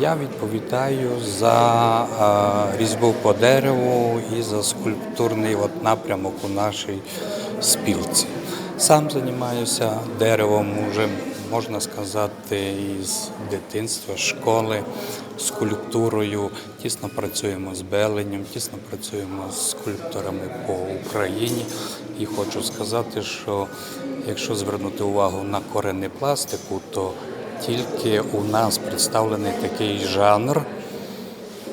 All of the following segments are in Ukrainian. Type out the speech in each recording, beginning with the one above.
Я відповідаю за різьбу по дереву і за скульптурний от напрямок у нашій спілці. Сам займаюся деревом уже, можна сказати, із дитинства, школи, скульптурою. Тісно працюємо з Беленем, тісно працюємо з скульпторами по Україні. І хочу сказати, що якщо звернути увагу на корени пластику, то тільки у нас представлений такий жанр,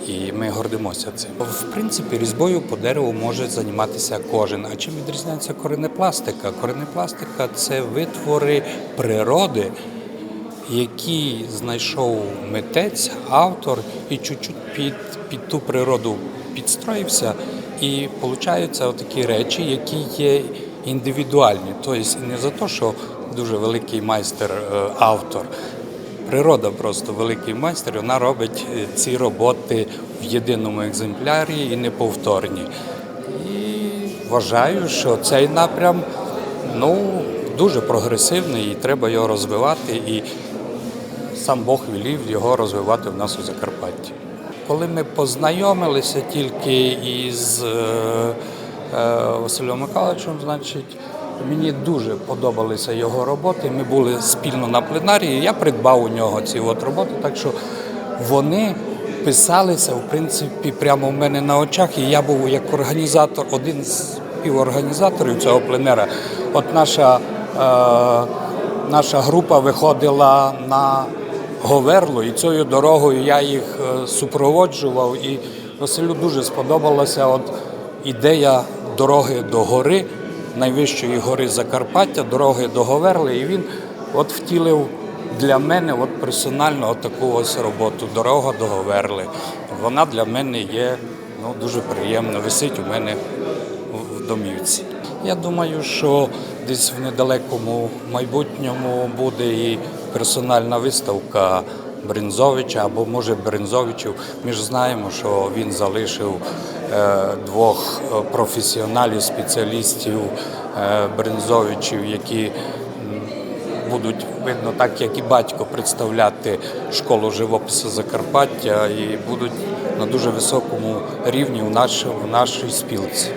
і ми гордимося цим. В принципі, різьбою по дереву може займатися кожен. А чим відрізняється коренепластика? Коренепластика це витвори природи, які знайшов митець, автор і чуть-чуть під, під ту природу підстроївся. І получаються такі речі, які є індивідуальні. Тобто не за те, що дуже великий майстер, е. Природа просто великий майстер, вона робить е, ці роботи в єдиному екземплярі і неповторні. І вважаю, що цей напрям ну, дуже прогресивний і треба його розвивати. І сам Бог велів його розвивати в нас у Закарпатті. Коли ми познайомилися тільки із е, Василем Михайловичем, значить, мені дуже подобалися його роботи. Ми були спільно на пленарії. Я придбав у нього ці от роботи, так що вони писалися в принципі прямо в мене на очах. І я був як організатор, один з співорганізаторів цього пленера. От наша, е, наша група виходила на Говерло, і цією дорогою я їх е, супроводжував. І Василю дуже сподобалася от ідея дороги до гори, найвищої гори Закарпаття, дороги до Говерли. І він от втілив для мене от персонально таку ось роботу Дорога до Говерли. Вона для мене є ну, дуже приємна, висить у мене в домівці. Я думаю, що десь в недалекому майбутньому буде і персональна виставка Бринзовича або може Бринзовичів. Ми ж знаємо, що він залишив е, двох е, професіоналів, спеціалістів е, Бринзовичів, які будуть видно, так як і батько представляти школу живопису Закарпаття і будуть на дуже високому рівні в нашій спілці.